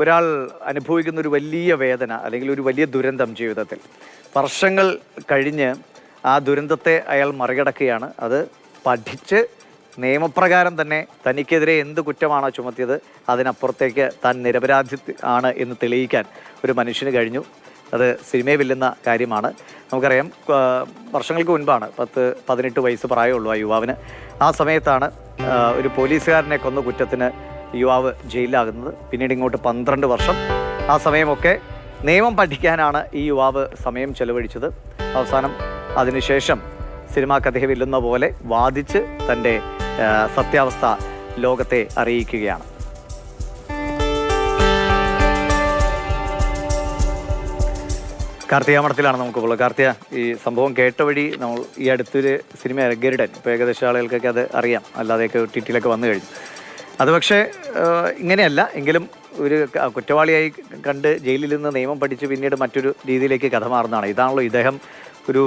ഒരാൾ അനുഭവിക്കുന്ന ഒരു വലിയ വേദന അല്ലെങ്കിൽ ഒരു വലിയ ദുരന്തം ജീവിതത്തിൽ. വർഷങ്ങൾ കഴിഞ്ഞ് ആ ദുരന്തത്തെ അയാൾ മറികടക്കുകയാണ്. അത് പഠിച്ച് നിയമപ്രകാരം തന്നെ തനിക്കെതിരെ എന്ത് കുറ്റമാണോ ചുമത്തിയത് അതിനപ്പുറത്തേക്ക് താൻ നിരപരാധി ആണ് എന്ന് തെളിയിക്കാൻ ഒരു മനുഷ്യന് കഴിഞ്ഞു. അത് സിനിമയെ വെല്ലുന്ന കാര്യമാണ്. നമുക്കറിയാം വർഷങ്ങൾക്ക് മുൻപാണ് പത്ത് പതിനെട്ട് വയസ്സ് പ്രായമുള്ളൂ ആ യുവാവിന്. ആ സമയത്താണ് ഒരു പോലീസുകാരനെ കൊന്ന കുറ്റത്തിന് യുവാവ് ജയിലിലാകുന്നത്. പിന്നീട് ഇങ്ങോട്ട് പന്ത്രണ്ട് വർഷം. ആ സമയമൊക്കെ നിയമം പഠിക്കാനാണ് ഈ യുവാവ് സമയം ചെലവഴിച്ചത്. അവസാനം അതിനുശേഷം സിനിമാ കഥയെ വെല്ലുന്ന പോലെ വാദിച്ച് തന്റെ സത്യാവസ്ഥ ലോകത്തെ അറിയിക്കുകയാണ്. കാർത്തിക മഠത്തിലാണ് നമുക്കുള്ളത്. കാർത്തിക ഈ സംഭവം കേട്ട വഴി നമ്മൾ ഈ അടുത്തൊരു സിനിമ ഗരുഡൻ ഇപ്പോൾ ഏകദേശം ആളുകൾക്കൊക്കെ അത് അറിയാം. അല്ലാതെയൊക്കെ ടി ടിയിലൊക്കെ വന്നു കഴിഞ്ഞു. അത് പക്ഷേ ഇങ്ങനെയല്ല. എങ്കിലും ഒരു കുറ്റവാളിയായി കണ്ട് ജയിലിൽ നിന്ന് നിയമം പഠിച്ച് പിന്നീട് മറ്റൊരു രീതിയിലേക്ക് കഥ മാറുന്നതാണ്. ഇതാണല്ലോ ഇദ്ദേഹം ഒരു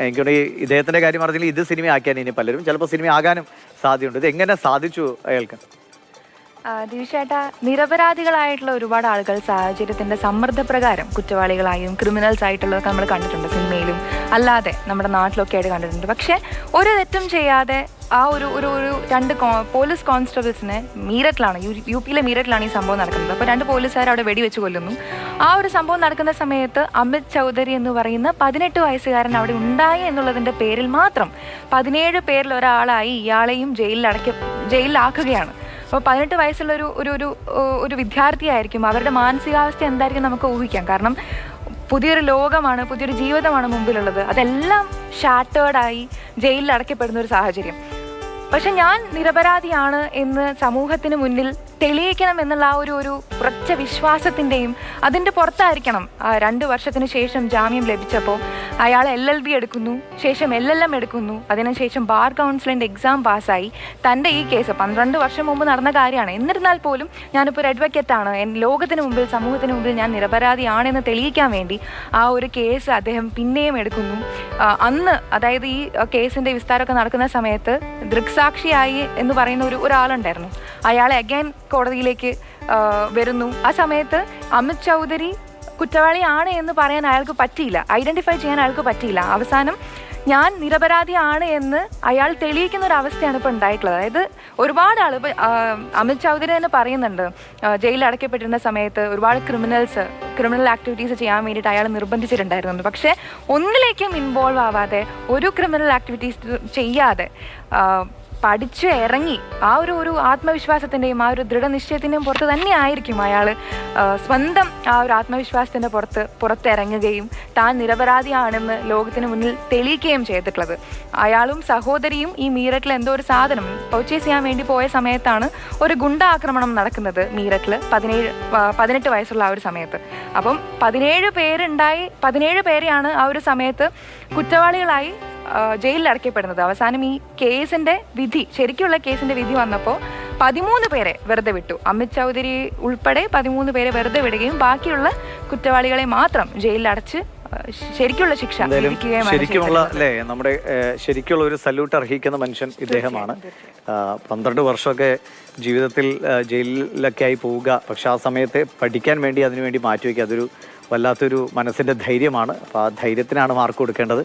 എനിക്കൊന്ന് ഇദ്ദേഹത്തിന്റെ കാര്യം പറഞ്ഞാൽ ഇത് സിനിമ ആക്കിയാൽ ഇനി പലരും ചിലപ്പോൾ സിനിമ ആകാനും സാധ്യതയുണ്ട്. ഇത് എങ്ങനെ സാധിച്ചു അയാൾക്ക്? ദിവിശേട്ട നിരപരാധികളായിട്ടുള്ള ഒരുപാട് ആളുകൾ സാഹചര്യത്തിന്റെ സമ്മർദ്ദപ്രകാരം കുറ്റവാളികളായും ക്രിമിനൽസ് ആയിട്ടുള്ളതൊക്കെ നമ്മൾ കണ്ടിട്ടുണ്ട് സിനിമയിലും. അല്ലാതെ നമ്മുടെ നാട്ടിലൊക്കെ ആയിട്ട് കണ്ടിട്ടുണ്ട്. പക്ഷേ ഒരു തെറ്റും ചെയ്യാതെ ആ ഒരു ഒരു ഒരു രണ്ട് പോലീസ് കോൺസ്റ്റബിൾസിനെ മീററ്റിലാണ് യു യു പിയിലെ മീററ്റിലാണ് ഈ സംഭവം നടക്കുന്നത്. അപ്പോൾ രണ്ട് പോലീസുകാർ അവിടെ വെടിവെച്ച് കൊല്ലുന്നു. ആ ഒരു സംഭവം നടക്കുന്ന സമയത്ത് അമിത് ചൗധരി എന്ന് പറയുന്ന പതിനെട്ട് വയസ്സുകാരൻ അവിടെ ഉണ്ടായി എന്നുള്ളതിന്റെ പേരിൽ മാത്രം പതിനേഴ് പേരിൽ ഒരാളായി ഇയാളെയും ജയിലിൽ അടയ്ക്ക ജയിലിലാക്കുകയാണ്. അപ്പോൾ പതിനെട്ട് വയസ്സുള്ള ഒരു ഒരു ഒരു വിദ്യാർത്ഥിയായിരിക്കും. അവരുടെ മാനസികാവസ്ഥ എന്തായിരിക്കും നമുക്ക് ഊഹിക്കാം. കാരണം പുതിയൊരു ലോകമാണ് പുതിയൊരു ജീവിതമാണ് മുമ്പിലുള്ളത്. അതെല്ലാം ഷാറ്റേർഡായി ജയിലിൽ അടയ്ക്കപ്പെടുന്ന ഒരു സാഹചര്യം. പക്ഷെ ഞാൻ നിരപരാധിയാണ് എന്ന് സമൂഹത്തിന് മുന്നിൽ തെളിയിക്കണം എന്നുള്ള ആ ഒരു ഒരു ഉറച്ച വിശ്വാസത്തിന്റെയും അതിന്റെ പുറത്തായിരിക്കണം രണ്ട് വർഷത്തിന് ശേഷം ജാമ്യം ലഭിച്ചപ്പോൾ അയാൾ എൽ എൽ ബി എടുക്കുന്നു ശേഷം എൽ എൽ എം എടുക്കുന്നു. അതിനുശേഷം ബാർ കൗൺസിലിന്റെ എക്സാം പാസ്സായി. തന്റെ ഈ കേസ് പന്ത്രണ്ട് വർഷം മുമ്പ് നടന്ന കാര്യമാണ്. എന്നിരുന്നാൽ പോലും ഞാനിപ്പോൾ ഒരു അഡ്വക്കേറ്റാണ് ലോകത്തിന് മുമ്പിൽ സമൂഹത്തിന് മുമ്പിൽ ഞാൻ നിരപരാധിയാണെന്ന് തെളിയിക്കാൻ വേണ്ടി ആ ഒരു കേസ് അദ്ദേഹം പിന്നെയും എടുക്കുന്നു. അന്ന് അതായത് ഈ കേസിന്റെ വിസ്താരമൊക്കെ നടക്കുന്ന സമയത്ത് ദൃക്സാക്ഷിയായി എന്ന് പറയുന്ന ഒരു ഒരാളുണ്ടായിരുന്നു. അയാളെ അഗൈൻ കോടതിയിലേക്ക് വരുന്നു. ആ സമയത്ത് അമിത് ചൗധരി കുറ്റവാളിയാണ് എന്ന് പറയാൻ അയാൾക്ക് പറ്റിയില്ല. ഐഡന്റിഫൈ ചെയ്യാൻ അയാൾക്ക് പറ്റിയില്ല. അവസാനം ഞാൻ നിരപരാധിയാണ് എന്ന് അയാൾ തെളിയിക്കുന്ന ഒരു അവസ്ഥയാണ് ഇപ്പോൾ ഉണ്ടായിട്ടുള്ളത്. അതായത് ഒരുപാട് ആൾ ഇപ്പോൾ അമിത് ചൗധരി തന്നെ പറയുന്നുണ്ട്. ജയിലിൽ അടയ്ക്കപ്പെട്ടിരുന്ന സമയത്ത് ഒരുപാട് ക്രിമിനൽസ് ക്രിമിനൽ ആക്ടിവിറ്റീസ് ചെയ്യാൻ വേണ്ടിയിട്ട് അയാൾ നിർബന്ധിച്ചിട്ടുണ്ടായിരുന്നു പക്ഷേ ഒന്നിലേക്കും ഇൻവോൾവ് ആവാതെ ഒരു ക്രിമിനൽ ആക്ടിവിറ്റീസ് ചെയ്യാതെ പഠിച്ച് ഇറങ്ങി ആ ഒരു ഒരു ആത്മവിശ്വാസത്തിന്റെയും ആ ഒരു ദൃഢനിശ്ചയത്തിന്റെയും പുറത്ത് തന്നെയായിരിക്കും അയാൾ സ്വന്തം ആ ഒരു ആത്മവിശ്വാസത്തിന്റെ പുറത്ത് പുറത്തിറങ്ങുകയും താൻ നിരപരാധിയാണെന്ന് ലോകത്തിന് മുന്നിൽ തെളിയിക്കുകയും ചെയ്തിട്ടുള്ളത്. അയാളും സഹോദരിയും ഈ മീററ്റിൽ എന്തോ ഒരു സാധനം പർച്ചേസ് ചെയ്യാൻ വേണ്ടി പോയ സമയത്താണ് ഒരു ഗുണ്ട ആക്രമണം നടക്കുന്നത് മീററ്റിൽ പതിനേഴ് പതിനെട്ട് വയസ്സുള്ള ആ ഒരു സമയത്ത്. അപ്പം പതിനേഴ് പേരുണ്ടായി പതിനേഴ് പേരെയാണ് ആ ഒരു സമയത്ത് കുറ്റവാളികളായി ജയിലിൽ അടയ്ക്കപ്പെടുന്നത്. അവസാനം ഈ കേസിന്റെ വിധി ശരിക്കുള്ള കേസിന്റെ വിധി വന്നപ്പോൾ പതിമൂന്ന് പേരെ വെറുതെ വിട്ടു. അമിത് ചൗധരി ഉൾപ്പെടെ പതിമൂന്ന് പേരെ വെറുതെ വിടുകയും ബാക്കിയുള്ള കുറ്റവാളികളെ മാത്രം ജയിലിൽ അടച്ച് ശരിക്കുള്ള ശിക്ഷ ശരിക്കുമുള്ള. അല്ലേ നമ്മുടെ ശരിക്കുള്ള ഒരു സല്യൂട്ട് അർഹിക്കുന്ന മനുഷ്യൻ ഇദ്ദേഹമാണ്. പന്ത്രണ്ട് വർഷമൊക്കെ ജീവിതത്തിൽ ജയിലിലൊക്കെ ആയി പോവുക പക്ഷെ ആ സമയത്ത് പഠിക്കാൻ വേണ്ടി അതിനുവേണ്ടി മാറ്റിവെക്കുക അതൊരു വല്ലാത്തൊരു മനസ്സിന്റെ ധൈര്യമാണ്. അപ്പോൾ ആ ധൈര്യത്തിനാണ് മാർക്ക് കൊടുക്കേണ്ടത്.